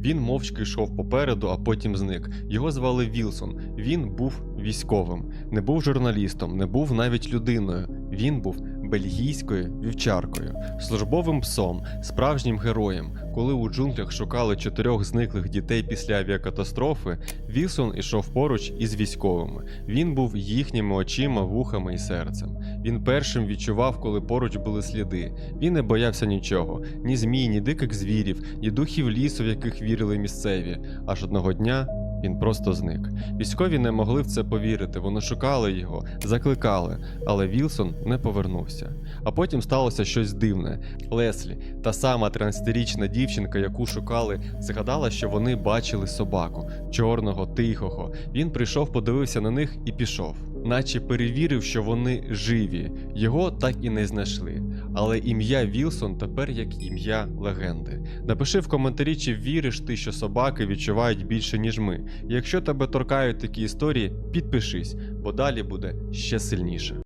Він мовчки йшов попереду, а потім зник. Його звали Вілсон. Він був військовим, не був журналістом, не був навіть людиною. Він був бельгійською вівчаркою, службовим псом, справжнім героєм. Коли у джунглях шукали чотирьох зниклих дітей після авіакатастрофи, Вілсон ішов поруч із військовими. Він був їхніми очима, вухами і серцем. Він першим відчував, коли поруч були сліди. Він не боявся нічого: ні змій, ні диких звірів, ні духів лісу, в яких вірили місцеві. Аж одного дня він просто зник. Військові не могли в це повірити. Вони шукали його, закликали, але Вілсон не повернувся. А потім сталося щось дивне. Леслі, та сама 13-річна дівчинка, яку шукали, згадала, що вони бачили собаку чорного, тихого. Він прийшов, подивився на них і пішов. Наче перевірив, що вони живі. Його так і не знайшли. Але ім'я Вілсон тепер як ім'я легенди. Напиши в коментарі, чи віриш ти, що собаки відчувають більше, ніж ми. Якщо тебе торкають такі історії, підпишись, бо далі буде ще сильніше.